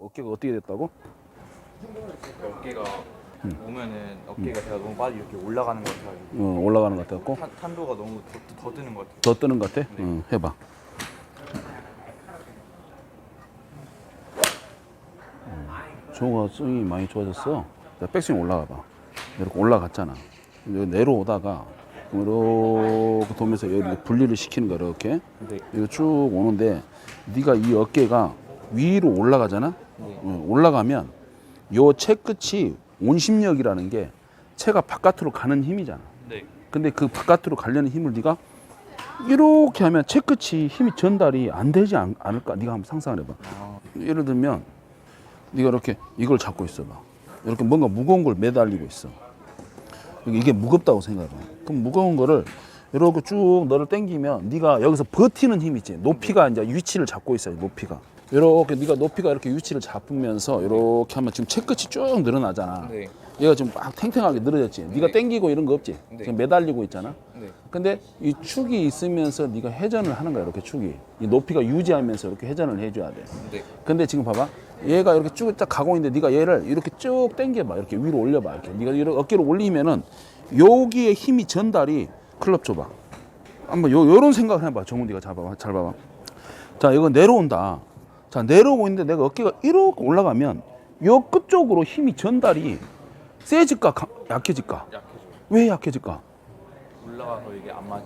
어깨가 어떻게 됐다고? 어깨가 오면은 어깨가 제가 너무 빨리 이렇게 올라가는 것 같아요. 어, 올라가는 것 탄, 탄도가 너무 더, 더 뜨는 것 같아요. 더 뜨는 것 같아? 응, 해봐. 음, 조가 스윙이 많이 좋아졌어. 자, 백스윙 올라가 봐. 이렇게 올라갔잖아. 여기 내려오다가 이렇게 돌면서 이렇게 분리를 시키는 거야 이렇게. 네. 이거 쭉 오는데 네가 이 어깨가 위로 올라가잖아. 네. 어, 올라가면 요 채 끝이 온심력이라는 게 채가 바깥으로 가는 힘이잖아. 네. 근데 그 바깥으로 가려는 힘을 네가 이렇게 하면 채 끝이 힘이 전달이 안 되지 않, 않을까? 네가 한번 상상을 해봐. 아, 예를 들면 네가 이렇게 이걸 잡고 있어봐. 이렇게 뭔가 무거운 걸 매달리고 있어. 이게 무겁다고 생각해. 그럼 무거운 거를 이렇게 쭉 너를 당기면 네가 여기서 버티는 힘 있지. 높이가 이제 위치를 잡고 있어요. 높이가. 이렇게 네가 높이가 이렇게 위치를 잡으면서 이렇게 하면 지금 채 끝이 쭉 늘어나잖아. 네. 얘가 지금 막 탱탱하게 늘어졌지. 네가 네. 당기고 이런 거 없지. 네. 지금 매달리고 있잖아. 네. 근데 이 축이 있으면서 네가 회전을 하는 거야. 이렇게 축이. 이 높이가 유지하면서 이렇게 회전을 해줘야 돼. 네. 근데 지금 봐봐. 얘가 이렇게 쭉 딱 가고 있는데 네가 얘를 이렇게 쭉 당겨봐. 이렇게 위로 올려봐. 이렇게. 네가 이렇게 어깨를 올리면은 여기에 힘이 전달이 클럽 줘봐. 한번 요, 요런 생각을 해봐. 정훈 네가 잡아봐. 잘 봐봐. 자, 이거 내려온다. 자, 내려오고 있는데 내가 어깨가 이렇게 올라가면 요 끝쪽으로 힘이 전달이 세질까 가- 약해질까? 약해져요. 왜 약해질까? 올라가서 이게 안 맞아요.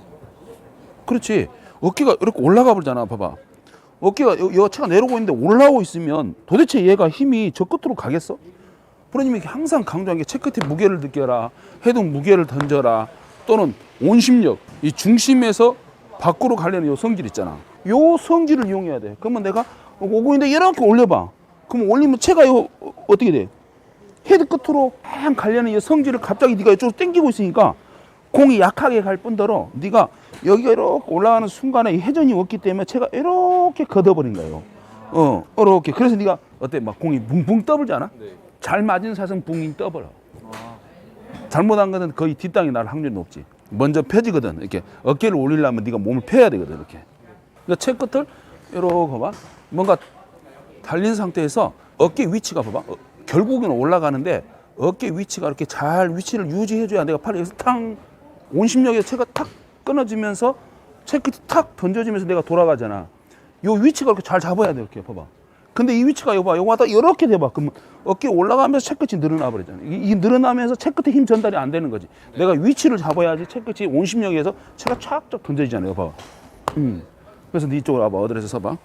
그렇지. 어깨가 이렇게 올라가 버리잖아. 봐봐. 어깨가 여, 여 차가 내려오고 있는데 올라오고 있으면 도대체 얘가 힘이 저 끝으로 가겠어? 프로님이 항상 강조한 게 채끝에 무게를 느껴라. 해동 무게를 던져라. 또는 온심력. 이 중심에서 밖으로 가려는 요 성질 있잖아. 요 성질을 이용해야 돼. 그러면 내가 오고 있는데 이렇게 올려봐. 그럼 올리면 채가 요 어, 어떻게 돼? 헤드 끝으로 막 가려는 이 성질을 갑자기 네가 이쪽으로 당기고 있으니까 공이 약하게 갈 뿐더러 네가 여기가 이렇게 올라가는 순간에 이 회전이 없기 때문에 채가 이렇게 걷어버린 거예요. 어, 이렇게. 그래서 네가 어때? 막 공이 붕붕 않아? 네. 잘 맞은 샷은 붕잉 떠버려. 아, 잘못한 거는 거의 뒷땅이 날 확률이 높지. 먼저 펴지거든. 이렇게 어깨를 올리려면 네가 몸을 펴야 되거든. 이렇게. 그러니까 채 끝을 이렇게 봐봐. 뭔가 달린 상태에서 어깨 위치가 봐봐. 어, 결국은 올라가는데 어깨 위치가 이렇게 잘 위치를 유지해줘야 내가 팔이 여기서 탕 온심력에서 채가 탁 끊어지면서 채 끝이 탁 던져지면서 내가 돌아가잖아. 요 위치가 이렇게 잘 잡아야 돼 이렇게 봐봐. 근데 이 위치가 여봐 요거 왔다 이렇게 돼봐. 그러면 어깨 올라가면서 채 끝이 늘어나 버리잖아. 이, 이 늘어나면서 채 끝에 힘 전달이 안 되는 거지. 내가 위치를 잡아야지 채 끝이 온심력에서 채가 촥쫙 던져지잖아. 이거 봐봐. 음. 그래서 네 이쪽으로 와봐. 어드레스 서봐.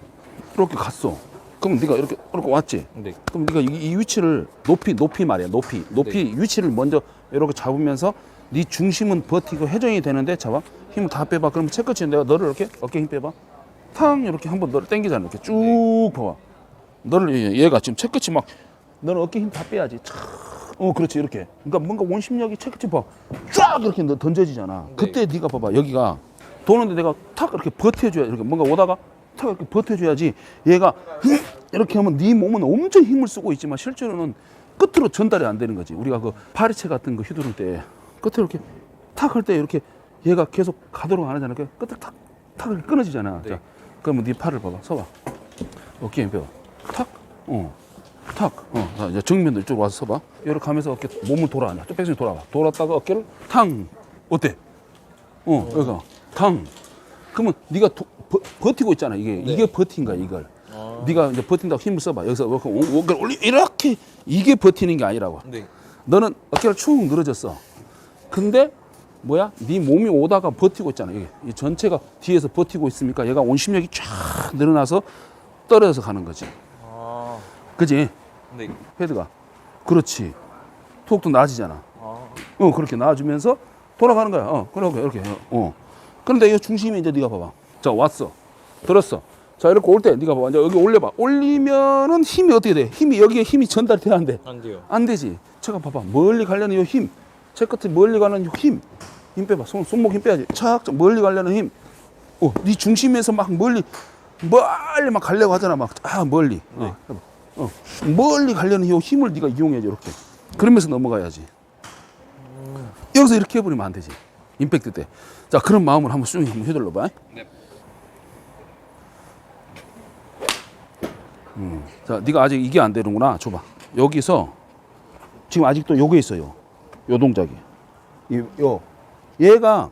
이렇게 갔어. 그럼 네가 이렇게 이렇게 왔지. 네. 그럼 네가 이, 이 위치를 높이 높이 말이야. 높이 높이 위치를 먼저 이렇게 잡으면서 네 중심은 버티고 회전이 되는데 잡아 힘을 다 빼봐. 그러면 채끝이 내가 너를 이렇게 어깨 힘 빼봐. 탕 이렇게 한번 너를 당기잖아. 이렇게 쭉 봐봐. 너를 얘- 얘가 지금 채끝이 막 너는 어깨 힘 다 빼야지. 촥. 어 그렇지 이렇게. 그러니까 뭔가 원심력이 채끝이 봐쫙 이렇게 너 던져지잖아. 그때 네가 봐봐 여기가 도는데 내가 탁 이렇게 버텨줘야 이렇게 뭔가 오다가 탁 이렇게 버텨줘야지 얘가 이렇게 하면 네 몸은 엄청 힘을 쓰고 있지만 실제로는 끝으로 전달이 안 되는 거지. 우리가 그 파리채 같은 거 휘두를 때 끝에 이렇게 탁 할 때 이렇게 얘가 계속 가도록 안 하잖아. 그 끝에 탁, 탁 끊어지잖아. 네. 자, 그러면 네 팔을 봐봐. 서봐. 어깨 힘 빼봐. 탁, 어, 탁, 어. 자, 이제 정면도 이쪽으로 와서 서봐. 이렇게 하면서 어깨 몸을 돌아가냐. 쭉 백스윙 돌아가. 돌았다가 어깨를 탕. 어때? 어, 여기가 탕. 그러면 네가 도- 버, 버티고 있잖아. 이게 이게 버틴 거야 이걸. 아. 네가 이제 버틴다고 힘을 써봐. 여기서 어깨를 올리 이렇게 이게 버티는 게 아니라고. 네. 너는 어깨를 축 늘어졌어. 근데 뭐야? 네 몸이 오다가 버티고 있잖아. 이게 이 전체가 뒤에서 버티고 있으니까 얘가 온심력이 쫙 늘어나서 떨어져서 가는 거지. 아, 그지? 네. 헤드가. 그렇지. 톡도 나아지잖아. 아, 어, 그렇게 나아지면서 돌아가는 거야. 어, 그렇게, 이렇게. 어. 그런데 이 중심이 이제 네가 봐봐. 자, 왔어. 들었어. 자, 이렇게 올 때 네가 봐봐. 이제 여기 올려봐. 올리면은 힘이 어떻게 돼? 힘이, 여기에 힘이 전달이 돼야 안 돼? 안 돼요. 안 되지. 제가 봐봐. 멀리 가려는 이 힘. 제 끝에 멀리 가는 이 힘. 힘 빼봐. 손, 손목 힘 빼야지. 착, 좀 멀리 가려는 힘. 어, 네 중심에서 막 멀리, 멀리 막 가려고 하잖아. 막, 아, 멀리. 어, 해봐. 어. 멀리 가려는 이 힘을 네가 이용해야지. 이렇게. 그러면서 넘어가야지. 여기서 이렇게 해버리면 안 되지. 임팩트 때. 자, 그런 마음으로 한번 쭉 한번 휘둘러 봐. 네. 음. 자, 네가 아직 이게 안 되는구나. 줘봐. 여기서 지금 아직도 요게 있어요. 요 동작이. 이, 요. 얘가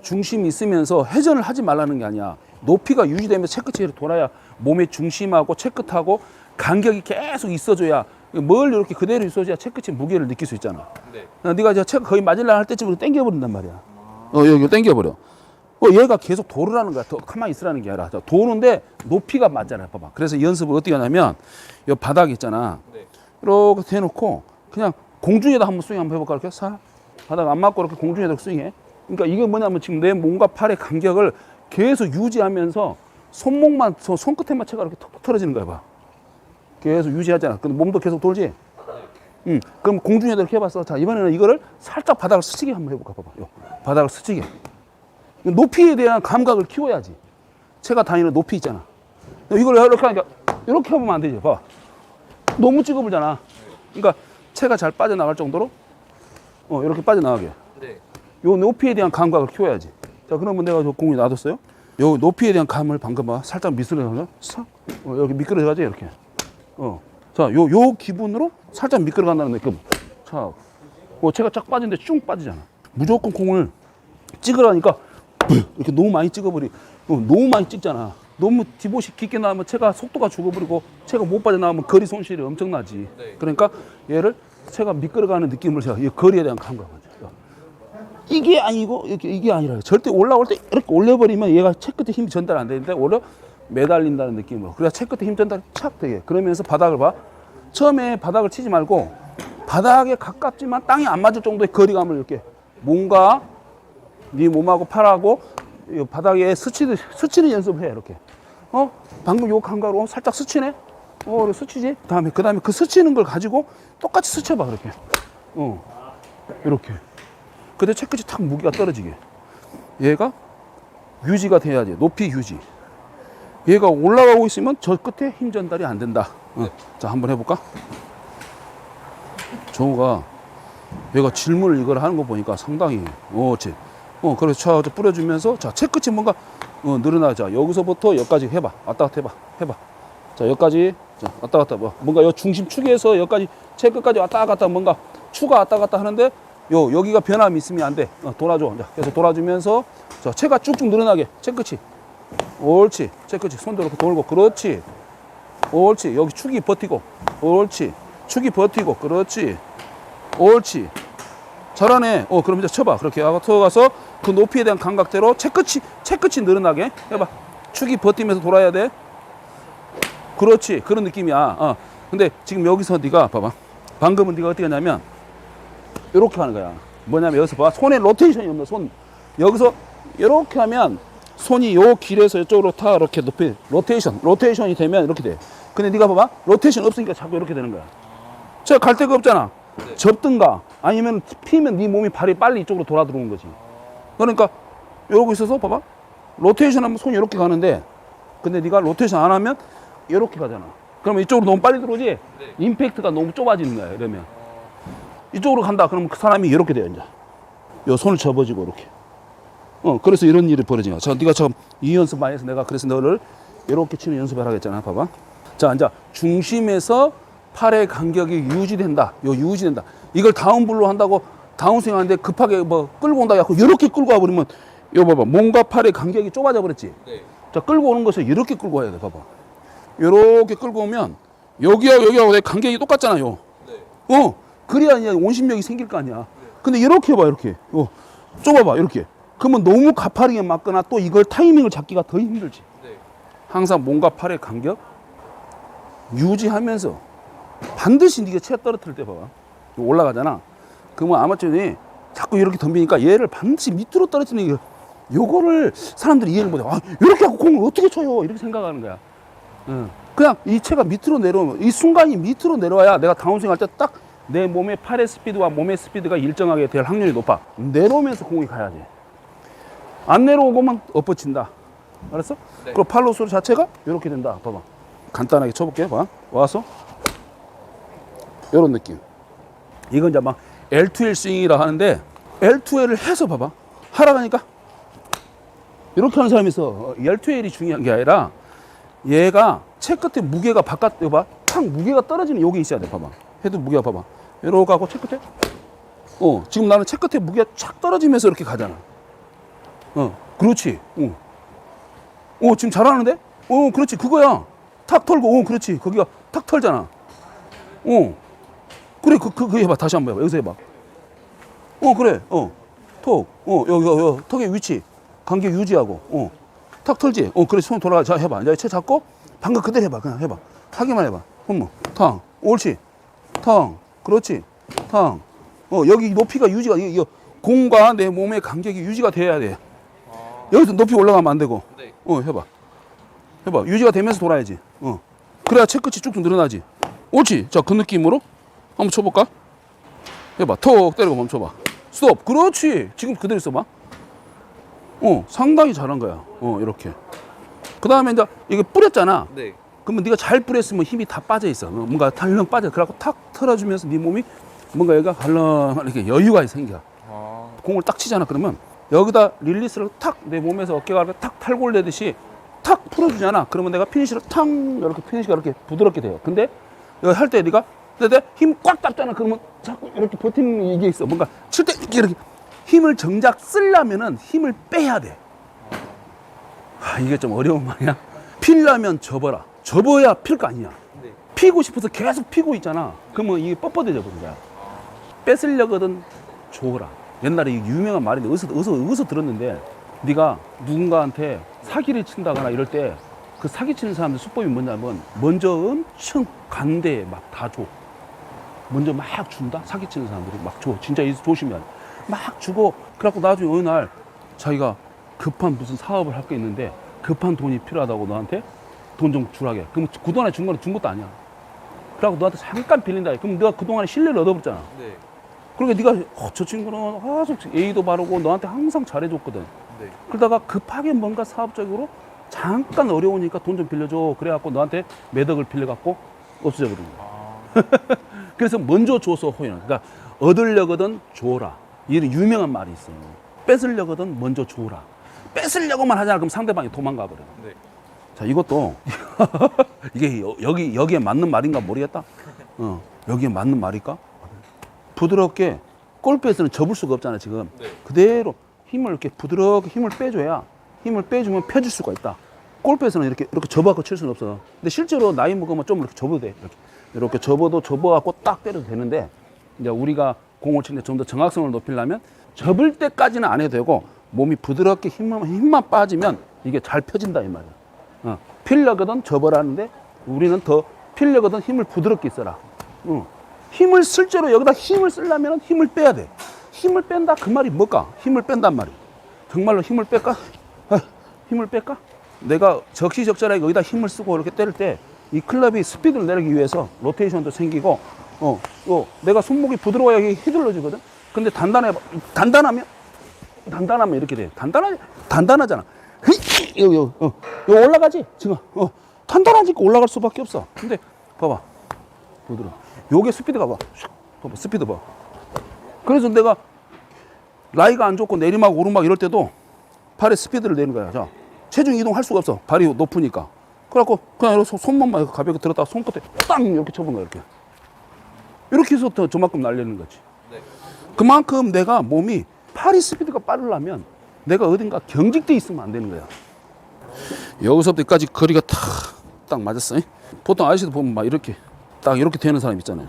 중심이 있으면서 회전을 하지 말라는 게 아니야. 높이가 유지되면서 채끝이 돌아야 몸의 중심하고 채끝하고 간격이 계속 있어줘야 뭘 이렇게 그대로 있어줘야 채끝이 무게를 느낄 수 있잖아. 네. 어, 네가 이제 채 거의 맞으려 할 때쯤 당겨버린단 말이야. 어, 여기 당겨버려. 어, 얘가 계속 도르라는 거야. 더 가만히 있으라는 게 아니라. 자, 도는데 높이가 맞잖아. 봐봐. 그래서 이 연습을 어떻게 하냐면, 이 바닥 있잖아. 네. 이렇게 대놓고, 그냥 공중에다 한번 스윙 한번 해볼까? 이렇게 사. 바닥 안 맞고 이렇게 공중에다 스윙해. 그러니까 이게 뭐냐면 지금 내 몸과 팔의 간격을 계속 유지하면서 손목만, 손- 손끝에만 채가 이렇게 톡톡 틀어지는 거야. 봐. 계속 유지하잖아. 근데 몸도 계속 돌지? 응. 그럼 공중에다 이렇게 해봤어. 자, 이번에는 이거를 살짝 바닥을 스치게 한번 해볼까? 봐봐. 요. 바닥을 스치게. 높이에 대한 감각을 키워야지. 채가 다니는 높이 있잖아. 이걸 이렇게 하니까 이렇게 해보면 안 되지. 봐. 너무 찍어보잖아. 그러니까 채가 잘 빠져나갈 정도로 어, 이렇게 빠져나가게. 네. 요 높이에 대한 감각을 키워야지. 자, 그러면 내가 저 공이 놔뒀어요. 요 높이에 대한 감을 방금 봐. 살짝 미끄러져. 싹. 어, 여기 미끄러져가지 이렇게. 어. 자, 요, 요 기분으로 살짝 미끄러간다는 느낌. 자, 뭐 채가 쫙 빠지는데 쭉 빠지잖아. 무조건 공을 찍으라니까 이렇게 너무 많이 찍어버리. 어, 너무 많이 찍잖아. 너무 디봇이 깊게 나오면 채가 속도가 죽어버리고 채가 못 빠져나오면 거리 손실이 엄청나지. 네. 그러니까 얘를 채가 미끄러가는 느낌을 제가 이 거리에 대한 감각을. 이게 아니고 이렇게 이게 아니라 절대 올라올 때 이렇게 올려버리면 얘가 채 끝에 힘이 전달 안 되는데 오히려 매달린다는 느낌으로 그래야 채 끝에 힘 전달이 착 되게 그러면서 바닥을 봐 처음에 바닥을 치지 말고 바닥에 가깝지만 땅에 안 맞을 정도의 거리감을 이렇게 몸과 네 몸하고 팔하고 이 바닥에 스치듯 스치는 연습을 해 이렇게. 어? 방금 요 감각으로 살짝 스치네? 어 이렇게 스치지? 그다음에 그 다음에 그 스치는 걸 가지고 똑같이 스쳐봐 그렇게. 어. 이렇게. 근데 채끝이 탁 무게가 떨어지게. 얘가 유지가 돼야지 높이 유지. 얘가 올라가고 있으면 저 끝에 힘 전달이 안 된다. 어. 자 한번 해볼까? 정우가 얘가 질문을 이걸 하는 거 보니까 상당히 어, 지 어, 그래서 자, 뿌려주면서 자, 채끝이 뭔가 어, 늘어나자. 여기서부터 여기까지 해봐. 왔다 갔다 해봐. 해봐. 자, 여기까지. 자, 왔다 갔다 뭐. 뭔가 요 중심 축에서 여기까지 채끝까지 왔다 갔다 뭔가 추가 왔다 갔다 하는데 요 여기가 변함이 있으면 안 돼. 어, 돌아줘. 자, 그래서 돌아주면서 자, 채가 쭉쭉 늘어나게. 채끝이. 옳지. 채끝이 손도 이렇게 돌고. 그렇지. 옳지. 여기 축이 버티고. 옳지. 축이 버티고. 그렇지. 옳지. 잘하네. 어, 그럼 이제 쳐봐. 그렇게 들어가서 그 높이에 대한 감각대로 채끝이, 채끝이 늘어나게 해봐. 축이 버티면서 돌아야 돼. 그렇지. 그런 느낌이야. 어. 근데 지금 여기서 네가 봐봐. 방금은 네가 어떻게 하냐면 이렇게 하는 거야. 뭐냐면 여기서 봐. 손에 로테이션이 없는 손. 여기서 이렇게 하면 손이 요 길에서 이쪽으로 타 이렇게 높이 로테이션. 로테이션이 되면 이렇게 돼. 근데 네가 봐봐. 로테이션 없으니까 자꾸 이렇게 되는 거야. 제가 갈 데가 없잖아. 접든가 아니면 피면 네 몸이 발이 빨리 이쪽으로 돌아 들어오는 거지. 그러니까 이러고 있어서 봐봐. 로테이션 하면 손이 이렇게 가는데 근데 네가 로테이션 안 하면 이렇게 가잖아. 그러면 이쪽으로 너무 빨리 들어오지? 임팩트가 너무 좁아지는 거야. 이러면. 이쪽으로 간다. 그러면 그 사람이 이렇게 돼요, 이제. 요 손을 접어지고 이렇게. 어, 그래서 이런 일이 벌어진 거야. 자, 네가 처음 이 연습 많이 해서 내가 그래서 너를 이렇게 치는 연습을 하겠잖아. 봐봐. 자, 이제 중심에서 팔의 간격이 유지된다. 요 유지된다. 이걸 다운블로 한다고 다운스윙 하는데 급하게 뭐 끌고 온다 이렇게 끌고 와 버리면 요 봐봐. 몸과 팔의 간격이 좁아져 버렸지. 네. 자, 끌고 오는 것을 이렇게 끌고 와야 돼. 봐봐. 이렇게 끌고 오면 여기하고 여기하고 내 간격이 똑같잖아요. 네. 어, 그래야 이제 원심력이 생길 거 아니야. 근데 이렇게 해봐, 이렇게. 어, 좁아 봐, 이렇게. 그러면 너무 가파르게 맞거나 또 이걸 타이밍을 잡기가 더 힘들지. 네. 항상 몸과 팔의 간격 유지하면서 반드시 네가 채 떨어뜨릴 때 봐봐. 올라가잖아. 그러면 아마추어니 자꾸 이렇게 덤비니까 얘를 반드시 밑으로 떨어뜨리는 게 요거를 사람들이 이해를 못해. 아, 이렇게 하고 공을 어떻게 쳐요? 이렇게 생각하는 거야. 응. 그냥 이 채가 밑으로 내려오면 이 순간이 밑으로 내려와야 내가 다운스윙 할 때 딱 내 몸의 팔의 스피드와 몸의 스피드가 일정하게 될 확률이 높아. 내려오면서 공이 가야지. 안 내려오고만 엎어친다. 알았어? 네. 그리고 팔로 소리 자체가 이렇게 된다. 봐봐. 간단하게 쳐볼게. 봐. 와서 이런 느낌. 이건 이제 막 L2L 스윙이라 하는데 L2L을 해서 봐봐. 하라가니까 이렇게 하는 사람이 있어. 어, L2L이 중요한 게 아니라 얘가 채 끝에 무게가 바깥 봐. 탁 무게가 떨어지는 여기 있어야 돼. 봐봐. 헤드 무게가 봐봐. 이렇게 하고 채 끝에. 어, 지금 나는 채 끝에 무게가 착 떨어지면서 이렇게 가잖아. 어, 그렇지. 어. 어, 지금 잘하는데? 어, 그렇지. 그거야. 탁 털고, 어, 그렇지. 거기가 탁 털잖아. 어. 그래, 그, 그, 그 해봐. 다시 한번 해봐. 여기서 해봐. 어, 그래. 어. 톡. 어, 여기, 여기. 턱의 위치. 간격 유지하고. 어. 탁 털지. 어, 그래. 손 돌아가. 자, 해봐. 이제 채 잡고. 방금 그대로 해봐. 그냥 해봐. 하기만 해봐. 탕. 옳지. 탕. 그렇지. 탕. 어, 여기 높이가 유지가, 이거, 이거 공과 내 몸의 간격이 유지가 돼야 돼. 여기서 높이 올라가면 안 되고. 네. 어, 해봐. 해봐. 유지가 되면서 돌아야지. 어. 그래야 채끝이 쭉쭉 늘어나지. 옳지. 자, 그 느낌으로 한번 쳐볼까? 해봐. 톡 때리고 멈춰봐. 스톱. 그렇지. 지금 그대로 써봐. 어, 상당히 잘한 거야. 어, 이렇게. 그 다음에 이제 이게 뿌렸잖아. 네. 그러면 네가 잘 뿌렸으면 힘이 다 빠져 있어. 어, 뭔가 덜렁 빠져. 그래갖고 탁 털어주면서 네 몸이 뭔가 여기가 덜렁 이렇게 여유가 생겨. 아. 공을 딱 치잖아. 그러면 여기다 릴리스를 탁 내 몸에서 어깨가 이렇게 탁 탈골 내듯이 탁 풀어주잖아. 그러면 내가 피니시를 탁 이렇게 피니시가 이렇게 부드럽게 돼요. 근데 여기 할때 네가 근데 힘꽉 잡잖아. 그러면 자꾸 이렇게 버티는 이게 있어. 뭔가 칠 때 이렇게 이렇게 힘을 정작 쓰려면은 힘을 빼야 돼. 아, 이게 좀 어려운 말이야. 필라면 접어라. 접어야 필 거 아니야. 네. 피고 싶어서 계속 피고 있잖아. 그러면 이게 뻣뻣해져 버린 거야. 뺏으려거든 줘라. 옛날에 이 유명한 말인데 어디서 어디서 어디서 들었는데 네가 누군가한테 사기를 친다거나 이럴 때 그 사기 치는 사람들 수법이 뭐냐면 먼저 엄청 간대에 막 다 줘. 먼저 막 준다. 사기 치는 사람들이 막 줘. 진짜 이 돼. 막 주고 그래갖고 나중에 어느 날 자기가 급한 무슨 사업을 할 게 있는데 급한 돈이 필요하다고 너한테 돈 좀 주라게. 그럼 그동안에 준 거는 준 것도 아니야. 그래갖고 너한테 잠깐 빌린다. 그럼 네가 그동안에 신뢰를 얻어버렸잖아. 네. 그러니까 네가 어, 저 친구는 계속 예의도 바르고 너한테 항상 잘해줬거든. 네. 그러다가 급하게 뭔가 사업적으로 잠깐 어려우니까 돈 좀 빌려줘. 그래갖고 너한테 매덕을 빌려갖고 없어져 버린 거야. 아. 그래서 먼저 줘서 호연. 그러니까 얻으려거든 줘라. 이런 유명한 말이 있어요. 뺏으려거든 먼저 줘라. 뺏으려고만 하잖아. 그럼 상대방이 도망가 버려. 네. 자, 이것도 이게 여- 여기 여기에 맞는 말인가 모르겠다. 어, 여기에 맞는 말일까? 부드럽게 골프에서는 접을 수가 없잖아 지금. 네. 그대로 힘을 이렇게 부드럽게 힘을 빼줘야 힘을 빼주면 펴줄 수가 있다. 골프에서는 이렇게 이렇게 접어갖고 칠 수는 없어. 근데 실제로 나이 먹으면 좀 이렇게 접어도 돼. 이렇게 이렇게 접어도 접어갖고 딱 때려도 되는데 이제 우리가 공을 칠 때 좀 더 정확성을 높이려면 접을 때까지는 안 해도 되고 몸이 부드럽게 힘만 힘만 빠지면 이게 잘 펴진다 이 말이야. 어, 필려거든 접어라는데 우리는 더 필려거든 힘을 부드럽게 써라. 어. 힘을 실제로 여기다 힘을 쓰려면 힘을 빼야 돼. 힘을 뺀다 그 말이 뭘까? 힘을 뺀단 말이. 정말로 힘을 뺄까? 아, 힘을 뺄까? 내가 적시적절하게 여기다 힘을 쓰고 이렇게 때릴 때 이 클럽이 스피드를 내기 위해서 로테이션도 생기고 어, 어 내가 손목이 부드러워야 휘둘러지거든. 근데 단단해 단단하면 단단하면 이렇게 돼. 단단하 단단하잖아. 흐이, 여기 여기 어, 올라가지 지금 어 단단하니까 올라갈 수밖에 없어. 근데 봐봐 부드러. 요게 스피드가 봐. 슉, 봐봐 스피드 봐. 그래서 내가 라이가 안 좋고 내리막 오르막 이럴 때도 팔에 스피드를 내는 거야. 자 체중 이동할 수가 없어. 발이 높으니까. 그래갖고 그냥 이렇게 손- 손만 막 가볍게 들었다가 손끝에 땅 이렇게 쳐본 거야 이렇게. 이렇게 해서 더 저만큼 날리는 거지. 네. 그만큼 내가 몸이 팔이 스피드가 빠르려면 내가 어딘가 경직돼 있으면 안 되는 거야. 여기서부터 여기까지 거리가 탁, 딱 맞았어. 잉? 보통 아저씨도 보면 막 이렇게 딱 이렇게 되는 사람 있잖아요.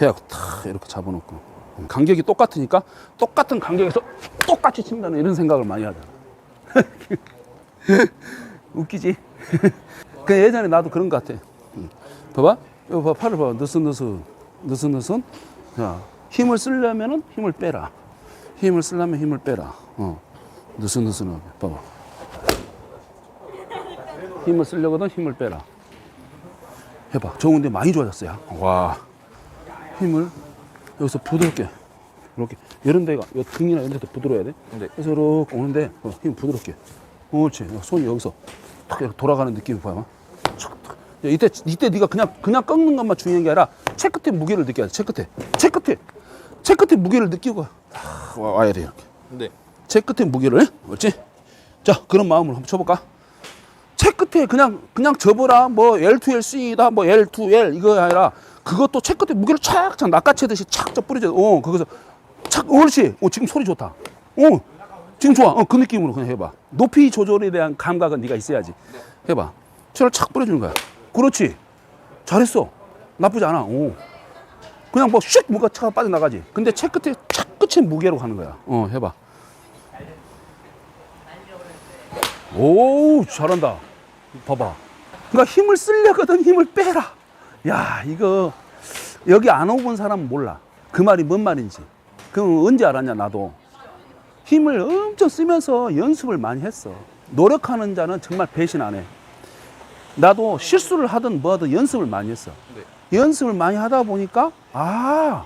해갖고 탁 이렇게 잡아놓고 간격이 똑같으니까 똑같은 간격에서 똑같이 친다는 이런 생각을 많이 하잖아. 웃기지? 그 예전에 나도 그런 것 같아. 응. 봐봐. 이거 봐, 팔을 봐. 느슨느슨. 느슨느슨. 자, 힘을 쓰려면은 힘을 빼라. 힘을 쓰려면 힘을 빼라. 어. 느슨느슨하게. 봐봐. 힘을 쓰려거든 힘을 빼라. 해봐. 좋은데 많이 좋아졌어요. 와. 힘을 여기서 부드럽게. 이렇게. 이런 데가, 요 등이나 이런 데도 부드러워야 돼. 네. 그래서 이렇게 오는데, 어, 힘 부드럽게. 옳지. 손이 여기서 탁 이렇게 돌아가는 느낌이 보여. 촥, 탁. 야, 이때 이때 네가 그냥 그냥 꺾는 것만 중요한 게 아니라 채 끝에 무게를 느껴야 돼. 끝에. 채 끝에 무게를 느끼고 탁 와, 와야 돼 이렇게. 네. 채 끝에 무게를. 옳지? 자, 그런 마음으로 한번 쳐 볼까? 채채 끝에 그냥 그냥 접어라 뭐 L2L 스윙이다 뭐 L2L 이거 아니라 그것도 채 끝에 무게를 착착 낚아채듯이 착착 뿌려줘. 어 거기서 착 옳지. 어 지금 소리 좋다. 어 지금 좋아. 어 그 느낌으로 그냥 해봐. 높이 조절에 대한 감각은 네가 있어야지. 해봐. 채를 착 뿌려주는 거야. 그렇지. 잘했어. 나쁘지 않아. 오. 그냥 뭐슉 뭐가 차가 빠져나가지. 근데 채 끝에 착 끝에 무게로 가는 거야. 어 해봐. 오 잘한다 봐봐 그러니까 힘을 쓰려거든 힘을 빼라 야 이거 여기 안 오본 사람은 몰라 그 말이 뭔 말인지 그럼 언제 알았냐 나도 힘을 엄청 쓰면서 연습을 많이 했어. 노력하는 자는 정말 배신 안 해. 나도 실수를 하든 뭐하든 연습을 많이 했어. 네. 연습을 많이 하다 보니까 아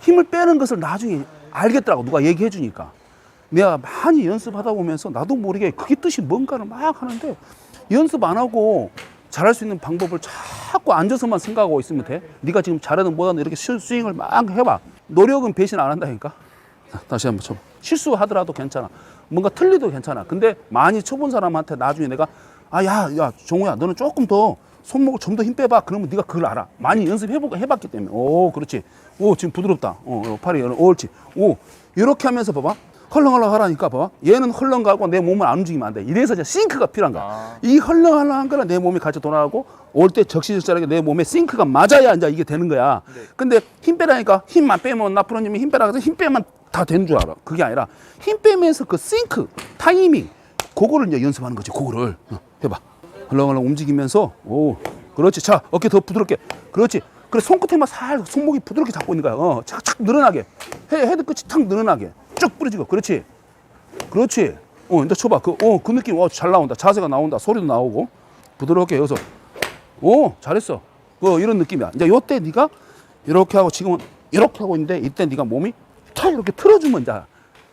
힘을 빼는 것을 나중에 알겠더라고 누가 얘기해 주니까. 내가 많이 연습하다 보면서 나도 모르게 그게 뜻이 뭔가를 막 하는데 연습 안 하고 잘할 수 있는 방법을 자꾸 앉아서만 생각하고 있으면 돼. 네가 지금 잘하든 못하든 이렇게 스- 스윙을 막 해봐. 노력은 배신 안 한다니까. 자, 다시 한번 쳐 실수하더라도 괜찮아. 뭔가 틀리도 괜찮아. 근데 많이 쳐본 사람한테 나중에 내가 아 야야 종우야 너는 조금 더 손목을 좀 더 힘 빼봐. 그러면 네가 그걸 알아. 많이 연습해보고 해봤기 때문에. 오 그렇지. 오 지금 부드럽다. 어, 어 팔이 어, 옳지. 오 이렇게 하면서 봐봐 헐렁헐렁 하라니까 봐봐. 얘는 헐렁가고 내 몸을 안 움직이면 안돼. 이래서 이제 싱크가 필요한 거야. 아. 이 헐렁헐렁한 거는 내 몸이 같이 돌아가고 올 때 적시적절하게 내 몸에 싱크가 맞아야 이제 이게 되는 거야. 네. 근데 힘 빼라니까 힘만 빼면 나 프로님이 힘 빼라 그래서 힘 빼면 다 되는 줄 알아. 그게 아니라 힘 빼면서 그 싱크 타이밍 그거를 이제 연습하는 거지 그거를. 어, 해봐. 헐렁헐렁 움직이면서 오 그렇지. 자 어깨 더 부드럽게. 그렇지. 그래 손끝에만 살 손목이 부드럽게 잡고 있는 거야. 어 착착 늘어나게. 헤, 헤드 끝이 탁 늘어나게 쭉 뿌려지고. 그렇지? 그렇지? 어 이제 쳐봐. 그 어 그 느낌. 어잘 나온다. 자세가 나온다. 소리도 나오고. 부드럽게 여기서. 오 잘했어. 그 이런 느낌이야. 이제 요때 네가 이렇게 하고 지금은 이렇게 하고 있는데 이때 네가 몸이 탁 이렇게 틀어주면 이제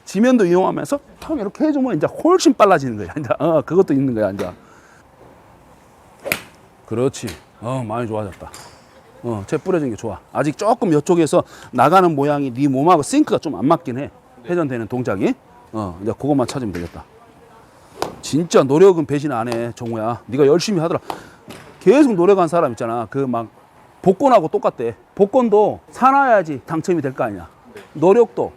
지면도 이용하면서 탁 이렇게 해주면 이제 훨씬 빨라지는 거야. 이제. 어 그것도 있는 거야 이제. 그렇지. 어 많이 좋아졌다. 어채 뿌려진 게 좋아. 아직 조금 이쪽에서 나가는 모양이 네 몸하고 싱크가 좀 안 맞긴 해 회전되는 동작이? 어 이제 그것만 찾으면 되겠다. 진짜 노력은 배신 안 해 정우야. 네가 열심히 하더라. 계속 노력한 사람 있잖아. 그 막 복권하고 똑같대. 복권도 사놔야지 당첨이 될 거 아니야. 노력도.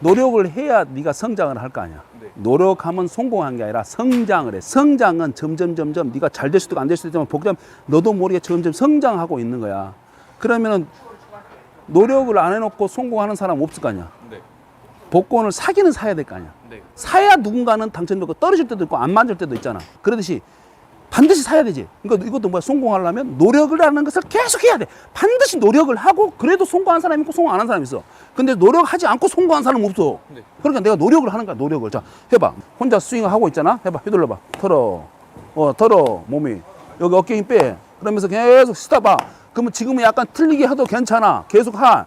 노력을 해야 네가 성장을 할 거 아니야. 네. 노력하면 성공한 게 아니라 성장을 해. 성장은 점점 점점 네가 잘 될 수도 안 될 수도 있지만 복잡 너도 모르게 점점 성장하고 있는 거야. 그러면은 노력을 안 해놓고 성공하는 사람 없을 거 아니야. 네. 복권을 사기는 사야 될 거 아니야 네. 사야 누군가는 당첨되고 떨어질 때도 있고 안 맞을 때도 있잖아. 그러듯이 반드시 사야 되지. 그러니까 이것도 뭐야 성공하려면 노력을 하는 것을 계속 해야 돼. 반드시 노력을 하고 그래도 성공한 사람이 있고 성공 안 한 사람이 있어. 근데 노력하지 않고 성공한 사람은 없어. 네. 그러니까 내가 노력을 하는 거야 노력을. 자 해봐. 혼자 스윙을 하고 있잖아. 해봐. 휘둘러봐. 털어. 어 털어 몸이. 여기 어깨 힘 빼. 그러면서 계속 쓰다 봐. 그러면 지금은 약간 틀리게 해도 괜찮아. 계속 하.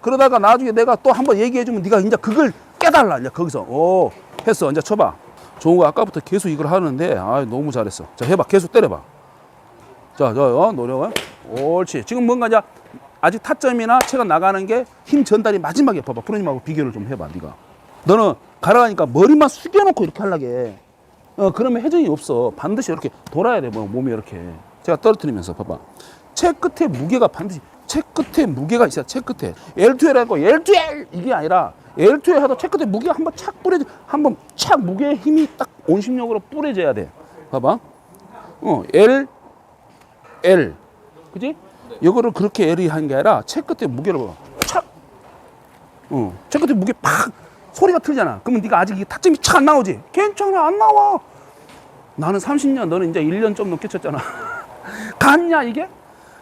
그러다가 나중에 내가 또 한번 얘기해주면 네가 이제 그걸 깨달라 이제 거기서. 오 했어. 이제 쳐봐. 종우가 아까부터 계속 이걸 하는데 아 너무 잘했어. 자 해봐. 계속 때려봐. 자저 어, 노력은 옳지. 지금 뭔가 이제 아직 타점이나 채가 나가는 게 힘 전달이 마지막에 봐봐. 프로님하고 비교를 좀 해봐 네가. 너는 가라가니까 머리만 숙여놓고 이렇게 하려게. 어 그러면 회전이 없어. 반드시 이렇게 돌아야 돼 뭐, 몸이 이렇게. 제가 떨어뜨리면서 봐봐. 채 끝에 무게가 반드시 채 끝에 무게가 있어야 채 끝에 L2L하고 L2L! 이게 아니라 L2L 하도 채 끝에 무게가 한번 착 뿌려져 한번 착 무게의 힘이 딱 온심력으로 뿌려져야 돼. 봐봐. 어 L L. 그지? 이거를 그렇게 L이 한 게 아니라 채 끝에 무게를 봐봐 착! 어, 채 끝에 무게 팍! 소리가 틀잖아. 그러면 네가 아직 이 타점이 착 안 나오지? 괜찮아 안 나와! 나는 30년 너는 이제 1년 좀 넘게 쳤잖아. 갔냐 이게?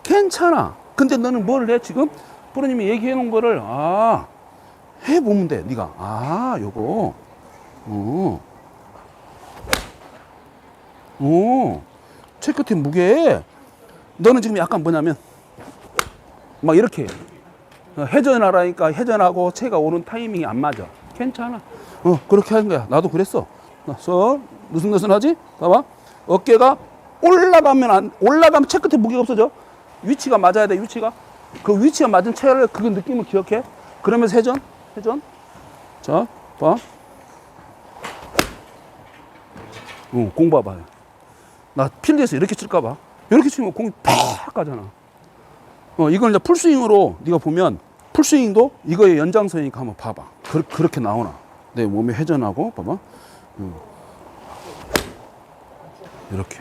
괜찮아. 근데 너는 뭘 해 지금? 프로님이 얘기해 놓은 거를 아 해보면 돼. 네가 아 요거 어. 오 체크팀 무게 너는 지금 약간 뭐냐면 막 이렇게 어, 회전하라니까 회전하고 채가 오는 타이밍이 안 맞아. 괜찮아. 어 그렇게 하는 거야. 나도 그랬어. 써 느슨느슨하지? 봐봐. 어깨가 올라가면 안 올라가면 채 끝에 무게가 없어져. 위치가 맞아야 돼. 위치가 그 위치가 맞은 채를 그 느낌을 기억해. 그러면서 회전, 회전. 자, 봐. 어, 공 봐봐요. 나 필드에서 이렇게 칠까봐. 이렇게 치면 공이 팍 가잖아. 어, 이걸 이제 풀스윙으로 네가 보면 풀스윙도 이거의 연장선이니까 한번 봐봐. 그, 그렇게 나오나. 내 몸이 회전하고 봐봐. 음. 이렇게.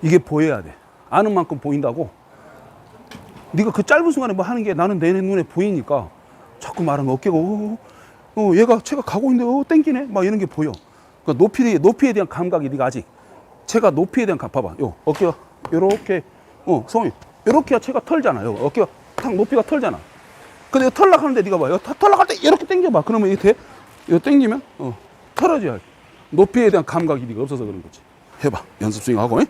이게 보여야 돼. 아는 만큼 보인다고. 네가 그 짧은 순간에 뭐 하는 게 나는 내 눈에 보이니까 자꾸 말하면 어깨가 어, 어 얘가 채가 가고 있는데 어 땡기네 막 이런 게 보여. 그러니까 높이 높이에 대한 감각이 네가 아직 채가 높이에 대한 감 봐봐. 요 어깨가 요렇게 어 성이 요렇게 채가 털잖아. 요 어깨가 탁 높이가 털잖아. 근데 이거 털락 하는데 네가 봐. 요 털- 털락할 때 이렇게 당겨봐. 그러면 이게 돼? 이거 당기면 어 털어져야 돼. 높이에 대한 감각이 네가 없어서 그런 거지. 해봐. 연습 스윙 하고. 잉?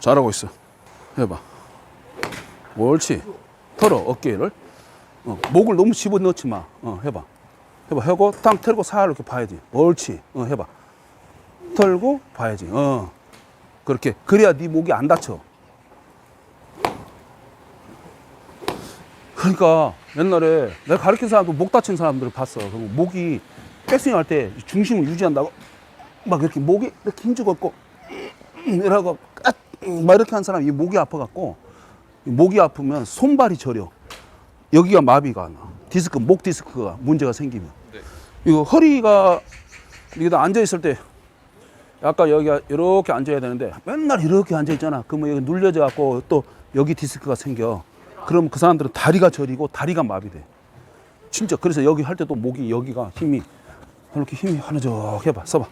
잘하고 있어. 해봐. 옳지. 털어 어깨를. 어, 목을 너무 집어 넣지 마. 어, 해봐. 해봐. 하고 땅 털고 살 이렇게 봐야지. 옳지. 어, 해봐. 털고 봐야지. 어. 그렇게. 그래야 네 목이 안 다쳐. 그러니까 옛날에 내가 가르친 사람도 목 다친 사람들을 봤어. 그럼 목이 백스윙 할 때 중심을 유지한다고 막 이렇게 목이 이렇게 힘주고 있고 이러고 까- 막 이렇게 한 사람이 목이 아파갖고 목이 아프면 손발이 저려. 여기가 마비가 나. 디스크, 목 디스크가 문제가 생기면. 이거 허리가 이게 앉아 있을 때 아까 여기가 이렇게 앉아야 되는데 맨날 이렇게 앉아 있잖아. 그러면 여기 눌려져 갖고 또 여기 디스크가 생겨. 그럼 그 사람들은 다리가 저리고 다리가 마비돼. 진짜 그래서 여기 할 때도 목이 여기가 힘이 이렇게 힘이 하나적 해봐 써봐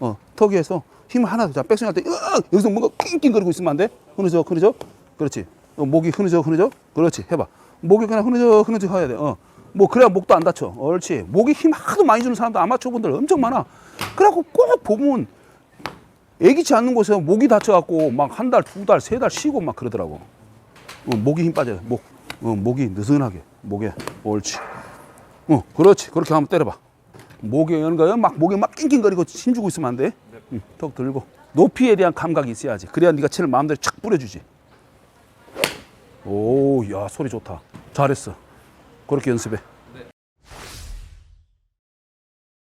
어 턱에서 힘을 하나 더 백스윙 할때 여기서 뭔가 낑낑거리고 있으면 안 돼? 흐느적 흐느적 그렇지 어, 목이 흐느적 흐느적 그렇지 해봐 목이 그냥 흐느적 흐느적 해야 돼어뭐 그래야 목도 안 다쳐 옳지 목에 힘 하도 많이 주는 사람도 아마추어 분들 엄청 많아 그래갖고 꼭 보면 애기치 않는 곳에서 목이 다쳐갖고 막 한 달, 두 달, 세 달 쉬고 막 그러더라고. 어, 목이 힘 빠져요. 목. 어, 목이 느슨하게. 목에. 옳지. 어, 그렇지. 그렇게 한번 때려봐. 목에 거요? 막 목에 막 낑낑거리고 힘주고 있으면 안 돼. 응, 턱 들고. 높이에 대한 감각이 있어야지. 그래야 네가 채를 마음대로 착 뿌려주지. 오, 야, 소리 좋다. 잘했어. 그렇게 연습해.